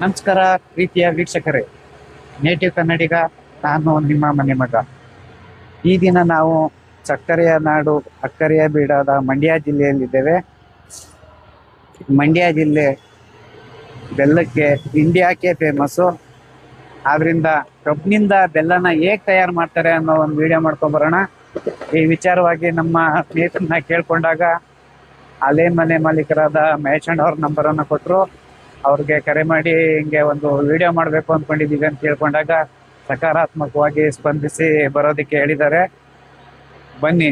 ನಮಸ್ಕಾರ ಪ್ರೀತಿಯ ವೀಕ್ಷಕರೇ. ನೇಟಿವ್ ಕನ್ನಡಿಗ, ನಾನು ನಿಮ್ಮ ಮನೆ ಮಗ. ಈ ದಿನ ನಾವು ಸಕ್ಕರೆಯ ನಾಡು, ಅಕ್ಕರೆಯ ಬೀಡಾದ ಮಂಡ್ಯ ಜಿಲ್ಲೆಯಲ್ಲಿದ್ದೇವೆ. ಮಂಡ್ಯ ಜಿಲ್ಲೆ ಬೆಲ್ಲಕ್ಕೆ, ಇಂಡಿಯಾಕ್ಕೆ ಫೇಮಸ್ಸು ಆದ್ರಿಂದ ಕಬ್ಬಿನಿಂದ ಬೆಲ್ಲನ ಹೇಗೆ ತಯಾರು ಮಾಡ್ತಾರೆ ಅನ್ನೋ ಒಂದು ವಿಡಿಯೋ ಮಾಡ್ಕೊಂಬರೋಣ ಈ ವಿಚಾರವಾಗಿ ನಮ್ಮ ಸ್ನೇಹಿತರನ್ನ ಕೇಳ್ಕೊಂಡಾಗ ಅಲೆ ಮನೆ ಮಾಲೀಕರಾದ ಮಹೇಶಣ್ಣ ಅವ್ರ ನಂಬರನ್ನು ಕೊಟ್ಟರು ಅವ್ರಿಗೆ ಕರೆ ಮಾಡಿ ಹಿಂಗೆ ಒಂದು ವಿಡಿಯೋ ಮಾಡಬೇಕು ಅಂದ್ಕೊಂಡಿದ್ದೀವಿ ಅಂತ ಕೇಳ್ಕೊಂಡಾಗ ಸಕಾರಾತ್ಮಕವಾಗಿ ಸ್ಪಂದಿಸಿ ಬರೋದಕ್ಕೆ ಹೇಳಿದ್ದಾರೆ. ಬನ್ನಿ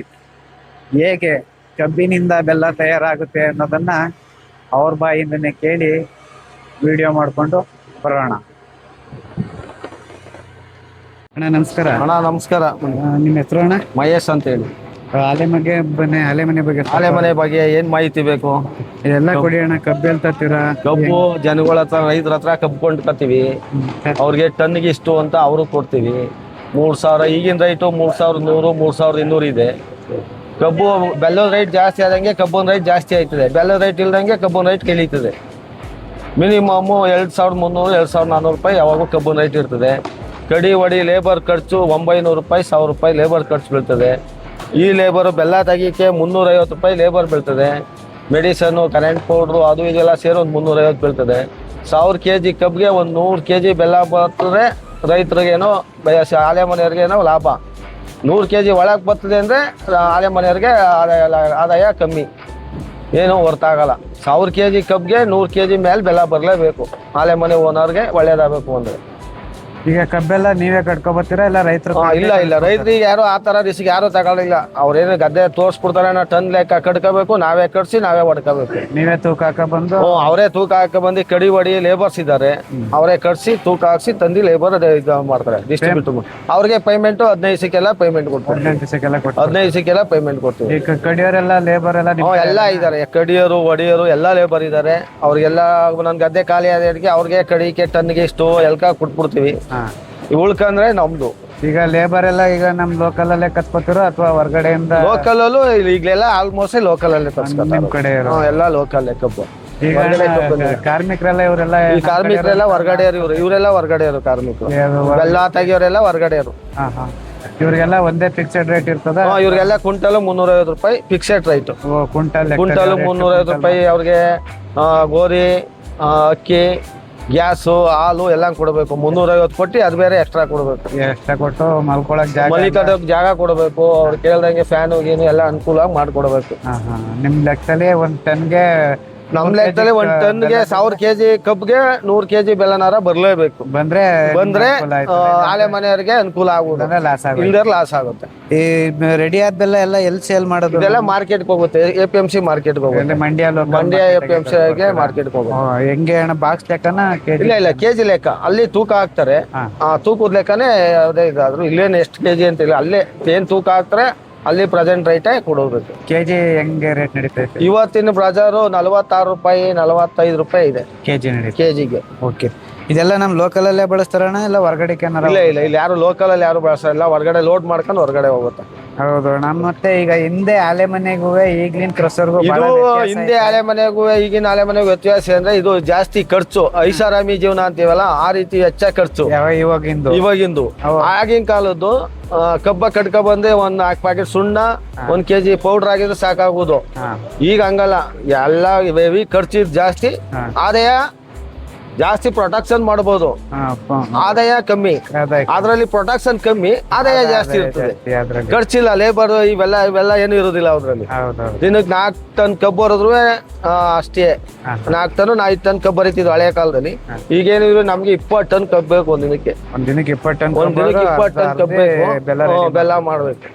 ಹೇಗೆ ಕಬ್ಬಿನಿಂದ ಬೆಲ್ಲ ತಯಾರಾಗುತ್ತೆ ಅನ್ನೋದನ್ನ ಅವ್ರ ಬಾಯಿಂದನೇ ಕೇಳಿ ವಿಡಿಯೋ ಮಾಡಿಕೊಂಡು ಬರೋಣ. ಅಣ್ಣ ನಮಸ್ಕಾರ. ಅಣ್ಣ ನಮಸ್ಕಾರ. ನಿಮ್ಮ ಹೆಸರು ಅಣ್ಣ? ಮಹೇಶ್ ಅಂತ ಹೇಳಿ ಆಲೆ ಮನೆ ಬನ್ನಿ ಆಲೆ ಮನೆ ಬಗ್ಗೆ ಆಲೆ ಮನೆ ಬಗ್ಗೆ ಏನ್ ಮಾಹಿತಿ ಬೇಕು? ಎಲ್ಲ ಕೊಡಿ ಅಣ್ಣ ಕಬ್ಬು ಎಲ್ತತ್ತೀರಾ ಕಬ್ಬು ಜನಗಳ ಹತ್ರ ರೈತರ ಹತ್ರ ಕಬ್ಬು ಕೊಂಡ್ಕೊತೀವಿ ಅವ್ರಿಗೆ ಟನ್ಗೆ ಇಷ್ಟು ಅಂತ ಅವರು ಕೊಡ್ತೀವಿ. ಮೂರ್ ಸಾವಿರ ಈಗಿನ ರೈಟು ಮೂರ್ ಸಾವಿರದ ನೂರು ಮೂರ್ ಸಾವಿರದ ಇನ್ನೂರು ಇದೆ. ಕಬ್ಬು ಬೆಲ್ಲದ ರೈಟ್ ಜಾಸ್ತಿ ಆದಂಗೆ ಕಬ್ಬನ ರೈಟ್ ಜಾಸ್ತಿ ಆಯ್ತದೆ. ಬೆಲ್ಲದ ರೈಟ್ ಇಲ್ದಂಗೆ ಕಬ್ಬು ರೈಟ್ ಕೆಳೀತದೆ. ಮಿನಿಮಮ್ ಎರಡು ಸಾವಿರದ ಮುನ್ನೂರು ಎರಡು ಸಾವಿರದ ನಾನ್ನೂರು ರೂಪಾಯಿ ಯಾವಾಗೂ ಕಬ್ಬು ರೈಟ್ ಇರ್ತದೆ. ಕಡಿ ವಡಿ ಲೇಬರ್ ಖರ್ಚು ಒಂಬೈನೂರು ರೂಪಾಯಿ ಸಾವಿರ ರೂಪಾಯಿ ಲೇಬರ್ ಖರ್ಚು ಬೀಳ್ತದೆ. ಈ ಲೇಬರ್ ಬೆಲ್ಲ ತೆಗಿಯಕ್ಕೆ ಮುನ್ನೂರೈವತ್ತು ರೂಪಾಯಿ ಲೇಬರ್ ಬೀಳ್ತದೆ. ಮೆಡಿಸನ್ನು ಕರೆಂಟ್ ಪೌಡ್ರು ಅದು ಇದೆಲ್ಲ ಸೇರಿ ಒಂದು ಮುನ್ನೂರೈವತ್ತು ಬೀಳ್ತದೆ. ಸಾವಿರ ಕೆ ಜಿ ಕಬ್ಬಿಗೆ ಒಂದು ನೂರು ಕೆ ಜಿ ಬೆಲ್ಲ ಬರ್ತದೆ. ರೈತರಿಗೇನೋ ಆಲೆ ಮನೆಯವ್ರಿಗೇನೋ ಲಾಭ. ನೂರು ಕೆ ಜಿ ಒಳಗೆ ಬರ್ತದೆ ಅಂದರೆ ಆಲೆ ಮನೆಯವ್ರಿಗೆ ಆದಾಯ ಆದಾಯ ಕಮ್ಮಿ. ಏನೂ ಹೊರ್ತಾಗಲ್ಲ. ಸಾವಿರ ಕೆ ಜಿ ಕಬ್ಬಿಗೆ ನೂರು ಕೆ ಜಿ ಮೇಲೆ ಬೆಲ್ಲ ಬರಲೇಬೇಕು. ಆಲೆ ಮನೆ ಓನರ್ಗೆ ಒಳ್ಳೆಯದಾಗಬೇಕು ಅಂದರೆ. ಈಗ ಕಬ್ಬೆಲ್ಲ ನೀವೇ ಕಟ್ಕೊಬತ್ತೀರಾ ಇಲ್ಲ ರೈತರು ಇಲ್ಲ ಇಲ್ಲ. ರೈತರಿಗೆ ಯಾರು ಆ ತರ ರಿಸ್ಕ್ ಯಾರು ತಗೊಳ್ಳಿಲ್ಲ. ಅವ್ರೇನು ಗದ್ದೆ ತೋರಿಸ್ಬಿಡ್ತಾರೆ ಟನ್ ಲೆಕ್ಕ ಕಟ್ಕೋಬೇಕು ನಾವೇ ಕಟ್ಸಿ ನಾವೇ ಹೊಡ್ಕೋಬೇಕು ನೀವೇ ತೂಕ ಹಾಕ ಬಂದು ಹ್ಞೂ ಅವರೇ ತೂಕ ಹಾಕ ಬಂದು ಕಡಿ ಹೊಡಿ ಲೇಬರ್ಸ್ ಇದ್ದಾರೆ ಅವರೇ ಕಟ್ಸಿ ತೂಕ ಹಾಕ್ಸಿ ತಂದು ಲೇಬರ್ ಇದು ಮಾಡ್ತಾರೆ. ಡಿಸ್ಟ್ರಿಬ್ಯೂಟ್ ಅವ್ರಿಗೆ ಪೇಮೆಂಟ್ ಹದಿನೈದು ಸಿಕ್ಕೆಲ್ಲ ಪೇಮೆಂಟ್ ಕೊಡ್ತಾರೆ ಹದಿನೆಂಟು ದಿವಸಕ್ಕೆಲ್ಲ ಕೊಟ್ಟು ಹದಿನೈದು ಸಿಕ್ಕೆಲ್ಲ ಪೇಮೆಂಟ್ ಕೊಡ್ತೀವಿ. ಈಗ ಕಡಿಯೋರೆಲ್ಲ ಲೇಬರ್ ಎಲ್ಲ ಹ್ಞೂ ಎಲ್ಲ ಇದ್ದಾರೆ ಕಡಿಯೋರು ಒಡಿಯೋರು ಎಲ್ಲ ಲೇಬರ್ ಇದ್ದಾರೆ ಅವ್ರಿಗೆಲ್ಲ ನನ್ನ ಗದ್ದೆ ಖಾಲಿ ಆದಕ್ಕೆ ಅವ್ರಿಗೆ ಕಡಿಕೆ ಟನ್ಗೆ ಇಷ್ಟು ಎಲ್ಕ ಕೊಟ್ಬಿಡ್ತೀವಿ. ಹಾ. ಉಳ್ಕಂದ್ರೆ ನಮ್ದು. ಈಗ ಲೇಬರ್ ಎಲ್ಲ ಈಗ ನಮ್ ಲೋಕಲ್ ಅಲ್ಲೇ ಕತ್ಕೋತಿರೋ ಅಥವಾ ಹೊರಗಡೆಯಿಂದ? ಲೋಕಲ್ ಅಲ್ಲೂ ಈಗಲೆಲ್ಲ ಆಲ್ಮೋಸ್ಟ್ ಲೋಕಲ್ ಅಲ್ಲೇ ನಿಮ್ ತರ್ಸ್ಕೊತಾರೆ. ಕಡೆ ಇರೋ. ಎಲ್ಲ ಲೋಕಲ್ ಕಬ್ಬು. ಈಗ ಹೊರ್ಗಡೆ ಕಬ್ಬು ಇಲ್ಲ. ಕಾರ್ಮಿಕರೆಲ್ಲ ಇವರೆಲ್ಲ ಈ ಕಾರ್ಮಿಕರೆಲ್ಲ ಹೊರಗಡೆ ಇವ್ರು. ಇವರೆಲ್ಲ ಹೊರಗಡೆ ಇರು ಕಾರ್ಮಿಕರು ಬೆಲ್ಲ ತೆಗಿಯೋರೆಲ್ಲ ಹೊರಗಡೆ ಇರು ಹಾ ಹಾ. ಇವ್ರಿಗೆಲ್ಲ ಒಂದೇ ಫಿಕ್ಸೆಡ್ ರೇಟ್ ಇರ್ತದ? ಇವ್ರಿಗೆಲ್ಲ ಕ್ವಿಂಟಲ್ ಮುನ್ನೂರೈವತ್ತು ರೂಪಾಯಿ ಫಿಕ್ಸೆಡ್ ರೈಟ್ ಕುಂಟಲ್ ಕ್ವಿಂಟಲ್ ಮುನ್ನೂರೈವತ್ತು ರೂಪಾಯಿ ಅವ್ರಿಗೆ ಆ, ಗೋಧಿ ಆ, ಅಕ್ಕಿ ಗ್ಯಾಸು ಹಾಲು ಎಲ್ಲ ಕೊಡಬೇಕು. ಮುನ್ನೂರೈವತ್ತು ಕೊಟ್ಟು ಅದು ಬೇರೆ ಎಕ್ಸ್ಟ್ರಾ ಕೊಡಬೇಕು. ಎಕ್ಸ್ಟ್ರಾ ಕೊಟ್ಟು ಮಲ್ಕೊಳಕ್ ಜಾಗ ಜಾಗ ಕೊಡಬೇಕು. ಅವ್ರು ಕೇಳ್ದಂಗೆ ಫ್ಯಾನು ಗೀನು ಎಲ್ಲ ಅನುಕೂಲವಾಗಿ ಮಾಡ್ಕೊಡ್ಬೇಕು. ಹಾ ಹಾ ನಿಮ್ ಲೆಕ್ಕದಲ್ಲಿ ಒಂದ್ ಟನ್ಗೆ ನಮ್ ಲೆಕ್ಕದಲ್ಲಿ ಒಂದ್ ಟನ್ಗೆ ಸಾವಿರ ಕೆಜಿ ಕಬ್ಗೆ ನೂರ್ ಕೆಜಿ ಬೆಲ್ಲನಾರ ಬರ್ಲೇಬೇಕು. ಬಂದ್ರೆ ಬಂದ್ರೆ ನಾಳೆ ಮನೆಯವರಿಗೆ ಅನುಕೂಲ ಆಗುದು. ಲಾಸ್ ಆಗುತ್ತೆ ಇಲ್ದರ್ ಲಾಸ್ ಆಗುತ್ತೆ. ಈ ರೆಡಿ ಆದ ಬೆಲ್ಲ ಎಲ್ಲ ಎಲ್ಲಿ ಸೇಲ್ ಮಾಡೋದು? ಇದೆಲ್ಲ ಮಾರ್ಕೆಟ್ಗೆ ಹೋಗುತ್ತೆ. A P M C market ಹೋಗುತ್ತೆ. Mandya Mandya A P M C market ಹೋಗುತ್ತೆ. ಹೆಂಗೆ ಅಣ್ಣ ಬಾಕ್ಸ್ ಲೆಕ್ಕನ ಇಲ್ಲ ಇಲ್ಲ ಕೆಜಿ ಲೆಕ್ಕ. ಅಲ್ಲಿ ತೂಕ ಹಾಕ್ತಾರೆ. ಆ ತೂಕದ ಲೆಕ್ಕನೇ ಯಾವುದೇ ಇದಾದ್ರು ಇಲ್ಲೇನು ಎಷ್ಟು ಕೆಜಿ ಅಂತ ಇಲ್ಲ ಅಲ್ಲೇ ಏನ್ ತೂಕ ಹಾಕ್ತಾರೆ ಅಲ್ಲಿ ಪ್ರೆಸೆಂಟ್ ರೈಟೇ ಕೊಡೋಬೇಕು ಕೆಜಿ ಹೆಂಗೆ ರೇಟ್ ನಡೀತೈತೆ ಇವತ್ತಿನ ಬಜಾರು ನಲವತ್ತಾರು ರೂಪಾಯಿ ನಲವತ್ತೈದು ರೂಪಾಯಿ ಇದೆ. ಕೆಜಿ ನಡೀತೈತೆ ಕೆಜಿಗೆ ಓಕೆ ಇದೆಲ್ಲ ನಮ್ ಲೋಕಲ್ ಅಲ್ಲೇ ಬಳಸ್ತಾರಣ ಇಲ್ಲ ಹೊರಗಡೆ ಇಲ್ಲ ಇಲ್ಲ ಇಲ್ಲಿ ಯಾರು ಲೋಕಲ್ ಅಲ್ಲಿ ಯಾರು ಬಳಸಲ್ಲ ಹೊರಗಡೆ ಲೋಡ್ ಮಾಡ್ಕೊಂಡು ಹೊರಗಡೆ ಹೋಗುತ್ತೆ. ಹೌದು ನಮ್ ಮತ್ತೆ ಈಗ ಹಿಂದೆ ಆಲೆ ಮನೆಗೂ ಈಗ್ಲಿನ ಕ್ರಸರ್ಗೂ ಇದು ಹಿಂದೆ ಆಲೆ ಮನೆಗೂ ಈಗಿನ ಆಲೆ ಮನೆಗೂ ವ್ಯತ್ಯಾಸ ಅಂದ್ರೆ ಇದು ಜಾಸ್ತಿ ಖರ್ಚು. ಐಷಾರಾಮಿ ಜೀವನ ಅಂತೀವಲ್ಲ ಆ ರೀತಿ ಹೆಚ್ಚ ಖರ್ಚು. ಇವಾಗಿಂದು? ಇವಾಗಿಂದು. ಆಗಿನ ಕಾಲದ್ದು ಕಬ್ಬ ಕಟ್ಕ ಬಂದೆ ಒಂದ್ ನಾಲ್ಕು ಪ್ಯಾಕೆಟ್ ಸುಣ್ಣ ಒಂದ್ ಕೆಜಿ ಪೌಡರ್ ಆಗಿದ್ರೆ ಸಾಕಾಗುದು. ಈಗ ಹಂಗಲ್ಲ ಎಲ್ಲ ಖರ್ಚು ಜಾಸ್ತಿ. ಆದಾಯ ಜಾಸ್ತಿ ಪ್ರೊಟಕ್ಷನ್ ಮಾಡಬಹುದು ಆದಾಯ ಕಮ್ಮಿ. ಅದರಲ್ಲಿ ಪ್ರೊಟೆಕ್ಷನ್ ಕಮ್ಮಿ ಆದಾಯ ಜಾಸ್ತಿ ಇರ್ತದೆ. ಖರ್ಚಿಲ್ಲ ಲೇಬರ್ ಇವೆಲ್ಲ ಇವೆಲ್ಲ ಏನು ಇರೋದಿಲ್ಲ ಅದ್ರಲ್ಲಿ. ದಿನಕ್ಕೆ ನಾಲ್ಕು ಟನ್ ಕಬ್ಬು ಬರೋದ್ರು ಅಷ್ಟೇ. ನಾಲ್ಕು ಟನ್ ಐದು ಟನ್ ಕಬ್ಬು ಬರೀತಿದ್ರು ಹಳೆ ಕಾಲದಲ್ಲಿ. ಈಗೇನಿದ್ರು ನಮ್ಗೆ ಇಪ್ಪತ್ತು ಟನ್ ಕಬ್ಬು ಬೇಕು ಒಂದ್ ದಿನಕ್ಕೆ. ಒಂದ್ ದಿನಕ್ಕೆ ಇಪ್ಪತ್ತು ಟನ್ ಒಂದ್ ದಿನಕ್ಕೆ ಇಪ್ಪತ್ತು ಟನ್ ಕಬ್ಬು ಬೆಲ್ಲ ಮಾಡ್ಬೇಕು.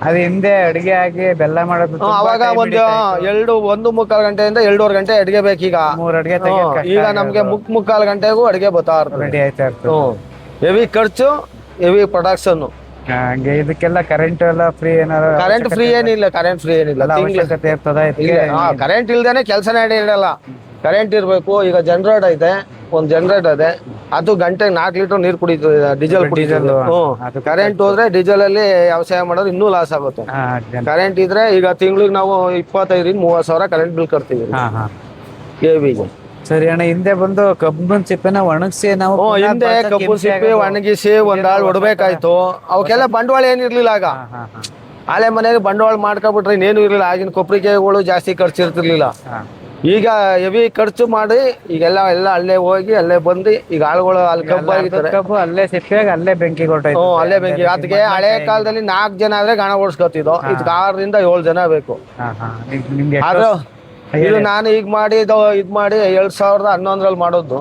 ಅದು ಹಿಂದೆ ಅಡಿಗೆ ಆಗಿ ಬೆಲ್ಲ ಮಾಡೋದು ಅವಾಗ ಒಂದು. ಎರಡು ಒಂದು ಮುಕ್ಕಾಲು ಗಂಟೆಯಿಂದ ಎರಡೂವರೆ ಗಂಟೆ ಅಡಿಗೆ ಬೇಕೀಗ ಮೂರ್ ಅಡಿಗೆ ಹ್ಮ್, ಈಗ ನಮ್ಗೆ ಮುಕ್ ಮುಕ್ಕಾಲು ಗಂಟೆಗೂ ಅಡಿಗೆ ಬರ್ತಾ ಇರ್ತದೆ. ರೆಡಿ ಆಯ್ತಾ ಇರ್ತದೆ. ಹೆವಿ ಖರ್ಚು ಹೆವಿ ಪ್ರೊಡಕ್ಷನ್ ಹಂಗೆ ಇದಕ್ಕೆಲ್ಲ ಕರೆಂಟ್ ಎಲ್ಲ ಫ್ರೀ ಏನಾರ ಕರೆಂಟ್ ಫ್ರೀ ಏನಿಲ್ಲ ಕರೆಂಟ್ ಫ್ರೀ ಏನಿಲ್ಲ. ತಿಂಗ್ಳು ಅವಶ್ಯಕತೆ ಇರ್ತದ ಕರೆಂಟ್ ಇಲ್ದೇನೆ ಕೆಲಸ ನಡೆಯಲ್ಲ ಕರೆಂಟ್ ಇರಬೇಕು ಈಗ ಜನರೇಟ್ ಐತೆ. ಒಂದು ಜನರೇಟರ್ ಇದೆ ಅದು ಗಂಟೆಗೆ ನಾಲ್ಕು ಲೀಟರ್ ನೀರು ಕುಡಿತದೆ ಡೀಸೆಲ್ ಕುಡಿತದೆ ಕರೆಂಟ್ ಹೋದ್ರೆ ಡೀಸೆಲ್ ಅಲ್ಲಿ ವ್ಯವಸಾಯ ಮಾಡೋದು ಇನ್ನೂ ಲಾಸ್ ಆಗುತ್ತೆ. ಕರೆಂಟ್ ಇದ್ರೆ ಈಗ ತಿಂಗಳಿಗೆ ನಾವು ಇಪ್ಪತ್ತೈದರಿಂದ ಮೂವತ್ತು ಸಾವಿರ ಕರೆಂಟ್ ಬಿಲ್ ಕಟ್ತೀವಿ ಹಾ ಹಾ. ಕೆ ವಿಗೆ ಸರಿ ಅಣ್ಣ ಹಿಂದೆ ಬಂದು ಕಬ್ಬನ್ ಸಿಪ್ಪೆನ ಒಣಗಿಸಿ ನಾವು ಹಿಂದೆ ಕಬ್ಬು ಸಿಪ್ಪೆ. ಒಣಗಿಸಿ ಒಂದಾಳ್ ಹೊಡ್ಬೇಕಾಯ್ತು ಅವಕ್ಕೆಲ್ಲ ಬಂಡವಾಳ ಏನಿರ್ಲಿಲ್ಲ ಆಗ. ಹಳೆ ಮನೆಗೆ ಬಂಡವಾಳ ಮಾಡ್ಕೊಬಿಟ್ರೆ ಇನ್ನೇನು ಇರ್ಲಿಲ್ಲ. ಆಗಿನ ಕೊಪ್ಪರಿಕೆಗಳು ಜಾಸ್ತಿ ಖರ್ಚು ಇರ್ತಿರ್ಲಿಲ್ಲ ಹಾ. ಈಗ ಹೆವಿ ಖರ್ಚು ಮಾಡಿ ಈಗೆಲ್ಲ ಎಲ್ಲ ಅಲ್ಲೇ ಹೋಗಿ ಅಲ್ಲೇ ಬಂದು ಈಗ ಆಳುಗಳು ಅಲ್ಲಿ ಕಬ್ಬು ಆಗಿದ್ದಾರೆ ಕಬ್ಬು ಅಲ್ಲೇ ಸಿಪ್ಪೆಗೆ ಅಲ್ಲೇ ಬೆಂಕಿ ಕೊಟ್ಟೈತೆ ಹ್ಮ್ ಅಲ್ಲೇ ಬೆಂಕಿ. ಅದಕ್ಕೆ ಹಳೆ ಕಾಲದಲ್ಲಿ ನಾಲ್ಕು ಜನ ಆದ್ರೆ ಗಾಣ ಓಡಿಸ್ಕೊತಿದ್ದೋ. ಇದಕ್ಕೆ ಆರರಿಂದ ಏಳು ಜನ ಬೇಕು. ಆದ್ರೆ ಇದು ನಾನು ಈಗ ಮಾಡಿ ಇದು ಇದ್ ಮಾಡಿ ಎರಡ್ ಸಾವಿರದ ಹನ್ನೊಂದರಲ್ಲಿ ಮಾಡೋದು.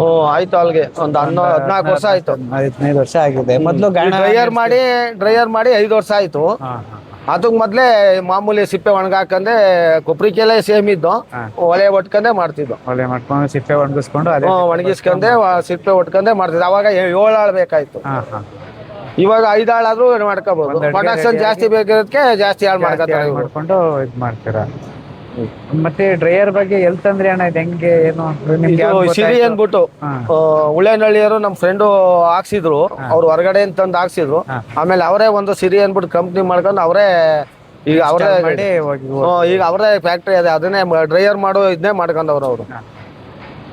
ಓ ಹ್ಞೂ ಆಯ್ತು ಅಲ್ಲಿಗೆ ಒಂದು ಹನ್ನೊ ಹದಿನಾಲ್ಕು ವರ್ಷ ಆಯ್ತು. ಹದಿನೈದು ವರ್ಷ ಆಗಿದೆ. ಮೊದ್ಲು ಡ್ರೈಯರ್ ಮಾಡಿ ಡ್ರೈಯರ್ ಮಾಡಿ ಐದು ವರ್ಷ ಆಯ್ತು. ಅದಕ್ಕೆ ಮೊದ್ಲೇ ಮಾಮೂಲಿ ಸಿಪ್ಪೆ ಒಣಗಾಕಂದ್ರೆ ಕೊಬ್ಬರಿಕೆಲ್ಲ ಸೇಮ್ ಇದ್ದು. ಒಲೆ ಒಟ್ಕಂದೆ ಮಾಡ್ತಿದ್ದು. ಒಲೆ ಮಾಡ್ಕೊಂಡು ಸಿಪ್ಪೆ ಒಣಗಿಸ್ಕೊಂಡು ಅದೇ ಒಣಗಿಸ್ಕೊಂಡೆ. ಸಿಪ್ಪೆ ಒಟ್ಕಂದೇ ಮಾಡ್ತಿದ್ದು. ಅವಾಗ ಏಳು ಆಳ್ ಬೇಕಾಯ್ತು ಇವಾಗ ಐದು ಆಳಾದ್ರೂ ಮಾಡ್ಕೋಬಹುದು ಪ್ರೊಡಕ್ಷನ್ ಜಾಸ್ತಿ ಬೇಕಿರೋದಕ್ಕೆ ಜಾಸ್ತಿ ಆಳ್. ಮಾಡ್ಕೊಂಡು ಇದು ಮಾಡ್ತೀರಾ ಮತ್ತೆ ಡ್ರೈಯರ್ ಬಗ್ಗೆ ಎಲ್ ತಂದ್ರಿ ಅಣ್ಣ? ಇದು ಹೆಂಗೆ ಏನು? ನಿಮ್ಗೆ ಇದು ಸಿರಿ ಅಂದ್ಬಿಟ್ಟು ಹಾ. ಉಳ್ಳೇನಹಳ್ಳಿಯವರು ನಮ್ಮ ಫ್ರೆಂಡು ಹಾಕ್ಸಿದ್ರು. ಅವ್ರು ಹೊರಗಡೆ ತಂದು ಹಾಕ್ಸಿದ್ರು. ಹಾ. ಆಮೇಲೆ ಅವರೇ ಒಂದು ಸಿರಿ ಅಂದ್ಬಿಟ್ಟು ಕಂಪ್ನಿ ಮಾಡ್ಕೊಂಡು ಅವರೇ ಈಗ ಅವರೇ ಮಾಡಿ ಹೋಗಿ ಈಗ ಅವರೇ ಫ್ಯಾಕ್ಟ್ರಿ ಅದೇ ಅದನ್ನೇ ಡ್ರೈಯರ್ ಮಾಡೋ ಇದನ್ನೇ ಮಾಡ್ಕೊಂಡವ್ರು ಅವರು.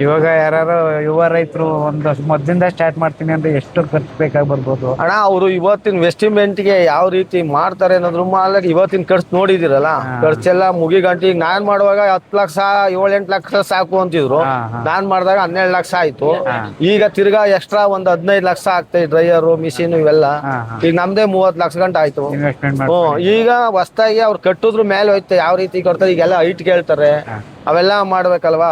ಇವಾಗ ಯಾರು ಯುವ ರೈತರು ಒಂದು ಮೊದ್ಲಿಂದ ಸ್ಟಾರ್ಟ್ ಮಾಡ್ತೀನಿ ಅಂದ್ರೆ ಎಷ್ಟು ಖರ್ಚು ಬೇಕಾಗಿ ಬರ್ಬೋದು? ಅಣ್ಣ ಅವರು ಇವತ್ತಿನ ವೆಸ್ಟಿಮೆಂಟ್ಗೆ ಯಾವ ರೀತಿ ಮಾಡ್ತಾರೆ ಅನ್ನೋದ್ರ ಮೇಲೆ ಇವತ್ತಿನ ಖರ್ಚು ನೋಡಿದಿರಲ್ಲ? ಖರ್ಚೆಲ್ಲ ಮುಗಿ ಗಂಟೆ. ಈಗ ನಾನ್ ಮಾಡುವಾಗ ಹತ್ತು ಲಕ್ಷ ಏಳೆಂಟು ಲಕ್ಷ ಸಾಕು ಅಂತಿದ್ರು. ನಾನ್ ಮಾಡಿದಾಗ ಹನ್ನೆರಡು ಲಕ್ಷ ಆಯ್ತು. ಈಗ ತಿರ್ಗಾ ಎಕ್ಸ್ಟ್ರಾ ಒಂದ್ ಹದಿನೈದು ಲಕ್ಷ ಆಗ್ತಾ ಡ್ರೈಯರ್ ಮಿಷಿನ್ ಇವೆಲ್ಲ. ಈಗ ನಮ್ದೇ ಮೂವತ್ ಲಕ್ಷ ಗಂಟೆ ಆಯ್ತು. ಹ್ಮ್. ಈಗ ಹೊಸ್ತಾಗಿ ಅವ್ರು ಕಟ್ಟಿದ್ರು ಮೇಲೆ ಹೋಯ್ತು. ಯಾವ ರೀತಿ ಕೊಡ್ತಾರೆ ಈಗೆಲ್ಲ ಹೈಟ್ ಕೇಳ್ತಾರೆ. ಅವೆಲ್ಲ ಮಾಡ್ಬೇಕಲ್ವಾ?